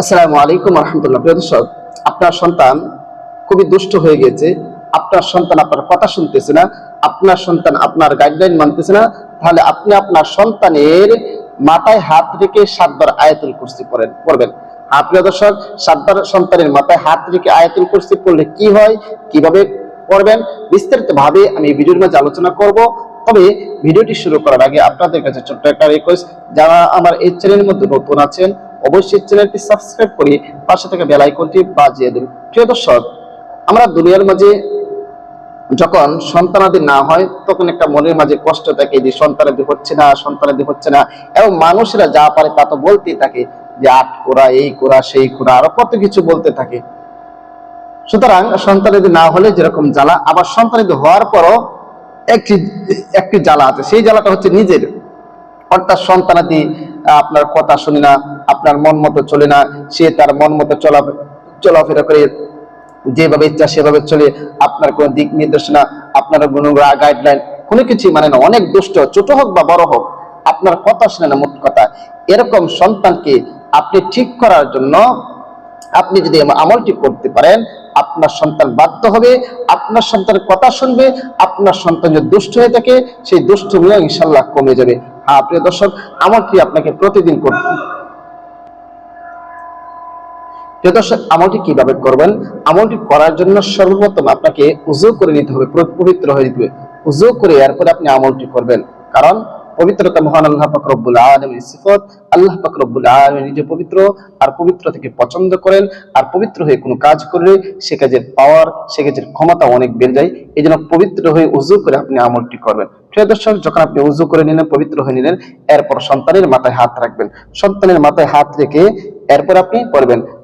আসসালামু আলাইকুম রহমতুল্লাহ। প্রিয় দর্শক, আপনার সন্তান খুবই দুষ্ট হয়ে গেছে। আপনার সন্তান আপনার কথা শুনতেছে না, আপনার সন্তান আপনার গাইডলাইন মানতেছে না, তাহলে আপনি আপনার সন্তানের মাথায় হাত রেখে সাতবার আয়াতুল কুরসি পড়েন, পড়বেন। হ্যাঁ প্রিয় দর্শক, সাতবার সন্তানের মাথায় হাত রেখে আয়াতুল কুরসি পড়লে কি হয়, কীভাবে পড়বেন বিস্তারিত ভাবে আমি ভিডিওর মাঝে আলোচনা করব। তবে ভিডিওটি শুরু করার আগে আপনাদের কাছে ছোট্ট একটা রিকোয়েস্ট যারা আমার এই চ্যানেলের মধ্যে নতুন আছেন অবশ্যই চ্যানেলটি সাবস্ক্রাইব করে পাশে থেকে বেল আইকনটি বাজিয়ে দিন প্রিয় দর্শক, আমরা দুনিয়ার মাঝে যখন সন্তানাদি না হয়, তখন একটা মনের মাঝে কষ্ট থাকে যে সন্তানাদি হচ্ছে না, সন্তানাদি হচ্ছে না। এবং মানুষেরা যা পারে তা তো বলতেই থাকে যে আট কোরা এই কোরা সেই কোরা আরও কত কিছু বলতে থাকে। সুতরাং সন্তানাদি না হলে যেরকম জ্বালা, আবার সন্তানাদি হওয়ার পরও একটি একটি জ্বালা আছে। সেই জ্বালাটা হচ্ছে নিজের। অর্থাৎ সন্তানাদি আপনার কথা শুনে না আপনার মন মতো চলে না, সে তার মন মতো চলা চলাফেরা করে যেভাবে ইচ্ছা সেভাবে চলে, আপনার কোনো দিক নির্দেশনা, আপনার কোনো গাইডলাইন কোনো কিছু মানে না। অনেক দুষ্ট, ছোট হোক বা বড় হোক, আপনার কথা শুনে না মোট কথা। এরকম সন্তানকে আপনি ঠিক করার জন্য আপনি যদি আমলটি করতে পারেন, আপনার সন্তান বাধ্য হবে, আপনার সন্তানের কথা শুনবে, আপনার সন্তান যদি দুষ্ট হয়ে থাকে, সেই দুষ্টমিও ইনশাল্লাহ কমে যাবে। হ্যাঁ প্রিয় দর্শক, আমলটি আপনাকে প্রতিদিন করতে প্রিয় দর্শক, আমলটি কীভাবে করবেন? আমলটি করার জন্য সর্বপ্রথম আপনাকে করে নিতে হবে পবিত্র হয়ে করে এরপরে আপনি আমলটি করবেন। কারণ পবিত্রতা মহান আল্লাহ পাক রব্বুল আলামিনের সিফত, আল্লাহ আলামিন নিজে পবিত্র আর পবিত্র থেকে পছন্দ করেন। আর পবিত্র হয়ে কোনো কাজ করলে সে কাজের পাওয়ার সে কাজের ক্ষমতা অনেক বেড়ে যায়। এই জন্য পবিত্র হয়ে উজু করে আপনি আমলটি করবেন। প্রিয় দর্শক, যখন আপনি উজু করে নিলেন, পবিত্র হয়ে নিলেন, এরপর সন্তানের মাথায় হাত রাখবেন। সন্তানের মাথায় হাত রেখে এরপর আপনি করবেন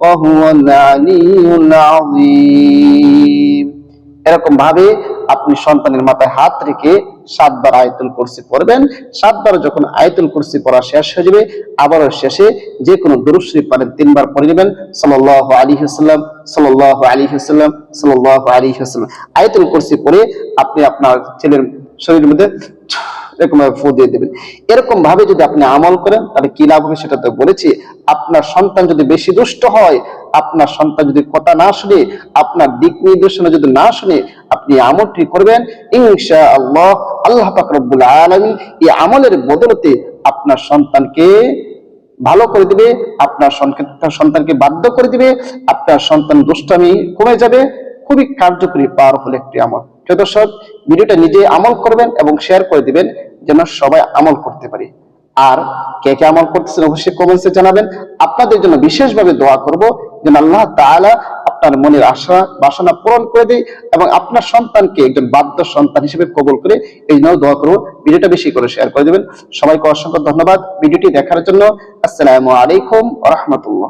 وهو العلي العظيم এরকম ভাবে আপনি সন্তানের মাথায় হাত রেখে সাতবার আয়তুল কুরসি পড়বেন সাতবার যখন আয়তুল কুরসি পড়া শেষ হয়ে যাবে আবারও শেষে যে কোনো দুরূদ শরীফ পারেন তিনবার পড়ে নেবেন সাল্লাল্লাহু আলাইহি ওয়াসাল্লাম সাল্লাল্লাহু আলাইহি ওয়াসাল্লাম সাল্লাল্লাহু আলাইহি ওয়াসাল্লাম আয়তুল কুরসি পড়ে আপনি আপনার ছেলের শরীরের মধ্যে এরকম ভাবে ফু দিয়ে দেবেন। এরকম ভাবে যদি আপনি আমল করেন, তাহলে কি লাভ হবে সেটা তো বলেছি। আপনার সন্তান যদি বেশি দুষ্ট হয়, আপনার সন্তান যদি কথা না শুনে, আপনার দিক নির্দেশনা যদি না শুনে, আপনি আমলটি করবেন ইনশা আল্লাহ আল্লাহ পাক রব্বুল আলামিন এই আমলের বদলতে আপনার সন্তানকে ভালো করে দিবে, আপনার সন্তানকে বাধ্য করে দিবে, আপনার সন্তান দুষ্টামি কমে যাবে, খুবই কার্যকরী পাওয়ারফুল একটি আমল। প্রিয় দর্শক ভিডিওটা নিজে আমল করবেন এবং শেয়ার করে দিবেন যেন সবাই আমল করতে পারি। আর কে কে আমল করতেছেন অবশ্যই কমেন্টসে জানাবেন। আপনাদের জন্য বিশেষভাবে দোয়া করব যেন আল্লাহ তাআলা আপনার মনের আশা, বাসনা পূরণ করে দেয় এবং আপনার সন্তানকে একজন বাধ্য সন্তান হিসেবে কবুল করে এই জন্য দোয়া করব। ভিডিওটা বেশি করে শেয়ার করে দেবেন। সবাইকে অসংখ্য ধন্যবাদ ভিডিওটি দেখার জন্য। আসসালামু আলাইকুম রহমতুল্লাহ।